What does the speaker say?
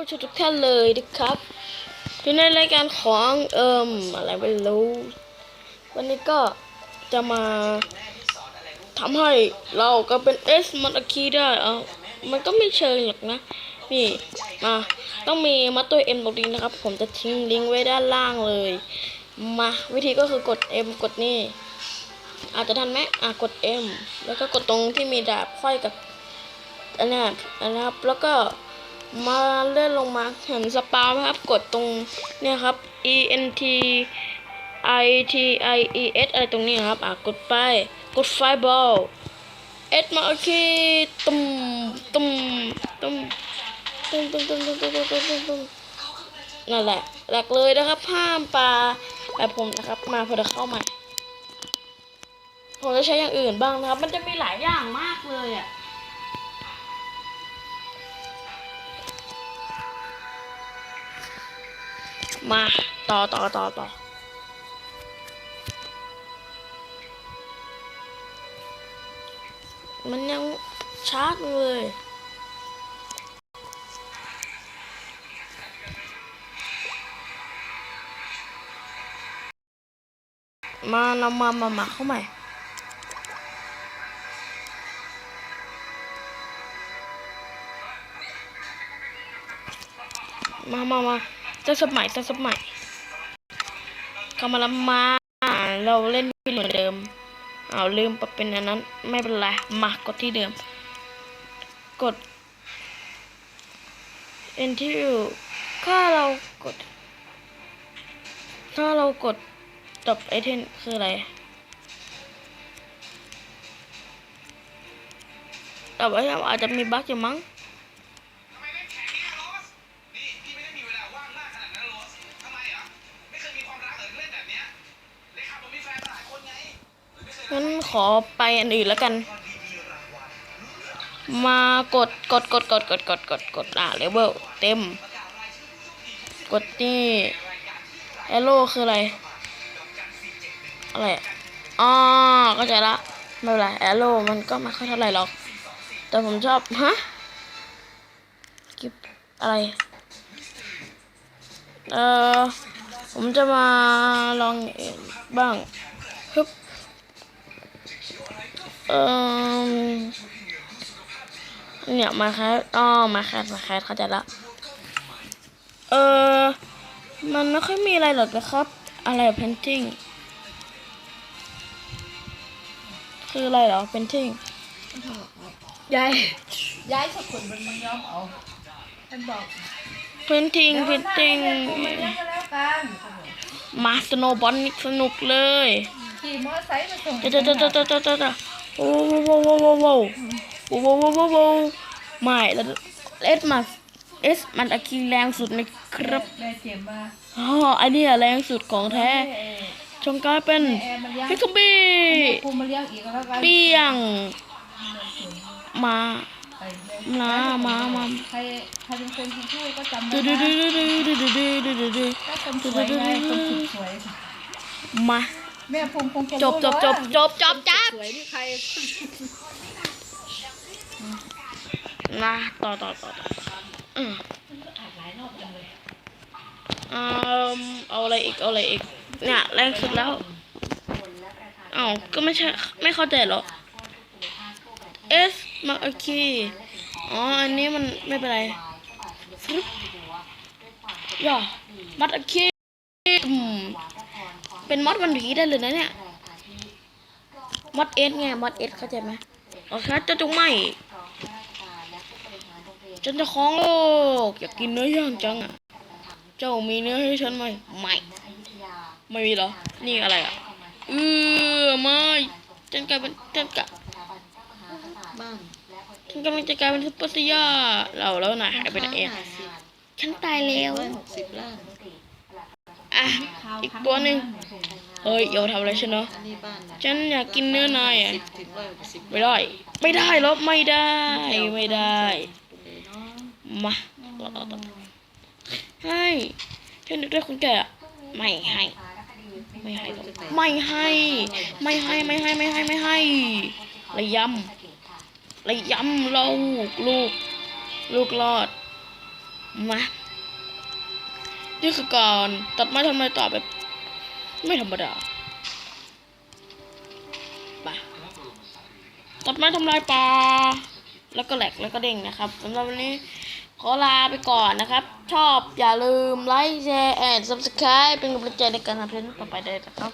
ผู้ชมทุกท่านเลยนะครับอยู่ในรายการของเอิมอะไรไม่รู้ วันนี้ก็จะมาทำให้เราก็เป็นเอสมันอคีได้เอามันก็ไม่เชิงหรอกนะ นี่มาต้องมีมัดตัวเอ็มตรงนี้นะครับ ผมจะทิ้งลิงก์ไว้ด้านล่างเลย มาวิธีก็คือกด M กดนี่ อาจจะทันไหมอะกด M แล้วก็กดตรงที่มีดาบค่อยกับอันนี้อันนะครับแล้วก็ มาเลื่อนลงมาเห็นสปาไหมครับ กดตรงเนี่ยครับ E N T I T I E S อะไรตรงนี้ครับ อะ กดไป กดไฟบอล S มาโอเคตุ้มตุ้มตุ้มตุ้มตุ้มตุ้มตุ้มตุ้มตุ้มตุ้มตุ้มตุ้มนั่นแหละ หลักเลยนะครับห้ามปลาแบบผมนะครับ มาพอจะเข้าใหม่ผมจะใช้อย่างอื่นบ้างนะครับ มันจะมีหลายอย่างมากเลยอะ มาต่อต่อต่อต่อมันยังชาร์จเลยมาเรามามามาเข้าใหม่มามามา จะสมัยจะสมัยเข้ามาล้วมาเราเล่นเหมือนเดิมเอาลืมปรับเป็นอันนั้น ไม่เป็นไรมากดที่เดิม กด enter ถ้าเรากด ถ้าเรากดตบไอเทมคืออะไรตบไอเทมอาจจะมีบั๊กอยู่มั้ง อไปอันอื่นแล้วกัน มากดกดกดกดกดกดกดกดอะเลเวลเต็ม กดนี่แอโร่คืออะไร อะไรอ๋อเข้าใจละไม่เป็นไรแอโร่มันก็ไม่ค่อยเท่าไหร่หรอก แต่ผมชอบ ฮะกิบอะไรเออผมจะมาลองเองบ้าง เออเนี่ยมาแคสอ๋อมาแคสมาแคสเข้าใจละเออมันไม่ค่อยมีอะไรหรอกนะครับ อะไร painting คืออะไรเหรอ painting ย้ายย้ายสักคนมันมันยอมเอาท่านบอก painting เดี๋ยววันหน้า painting เนี่ยคุณมาเลี้ยงกันแล้วกันมาสโนบอลนี่สนุกเลยขี่มอเตอร์ไซค์มาส่งเจ้าเจ้าเจ้าเจ้าเจ้า เจ้าเจ้าโอ้โหโว้โว้โว้โว้โว้โว้โว้โว้โว้ไม่แล้วเอสมาเอสมันอาคีแรงสุดไหมครับแม่เจียมาอ๋ออันนี้อะแรงสุดของแท้เอ้ยจงกลายเป็นแอร์มาเลี้ยงพิกบี้กูมาเลี้ยงอีกแล้วกันเปี้ยง มาไปเลยมามามาใครใครเป็นคนที่ช่วยก็จำดูไว้ดูนะดูดูดูดูดูดูดูดูก็คนสวยไงคนสุดสวยมา แม่พงคงจะจบจบจบจบจบจับสวยนี่ใครมาต่อต่อต่อต่ออืมถ่ายหลายรอบจังเลยเอาเอาอะไรอีกเอาอะไรอีก เนี่ยแรงสุดแล้วอ้าวก็ไม่ใช่ไม่เข้าใจเหรอ S มาโอเคอ๋ออันนี้มันไม่เป็นไรฟรึบย่อมัดโอเคอืม เป็นมอดวันผีได้เลยนะเนี่ยมอดเอสไงมอดเอสเข้าใจไหมโอเคเจะจงไม่ฉันจะคล้องโลก อยากกินเนื้อย่างจังอะ เจ้ามีเนื้อให้ฉันไหมไม่ ไม่มีเหรอ นี่อะไรอะเออไม่ฉันกลายเป็นฉันกะบ้านฉันกำลังจะกลายเป็นซุปเปอร์ซียาเราแล้วนะหายไปไหนอะฉันตายแล้วร้อยหกสิบล้าน อีกตัวหนึ่งเฮ้ยอย่าทำอะไรฉันเนาะฉันอยากกินเนื้อนายอะสิบถึงร้อยไม่ได้ ไม่ได้หรอไม่ได้ไม่ได้ มาต่อต่อต่อให้ฉันนึกได้คุณแก่ไม่ให้ ไม่ให้หรอไม่ให้ ไม่ให้ไม่ให้ไม่ให้ไม่ให้ระยำระยำลูกลูก ลูกรอดมา นี่คือการตัดไม้ทำลายต่อแบบ ไม่ธรรมดาไปตัดไม้ทำลายป่าแล้วก็แหลกแล้วก็เด้งนะครับสำหรับวันนี้ขอลาไปก่อนนะครับ ชอบอย่าลืมไลค์แชร์แอนด์ซับสไครป์เป็นกำลังใจในการทำเพลงต่อไปได้นะครับ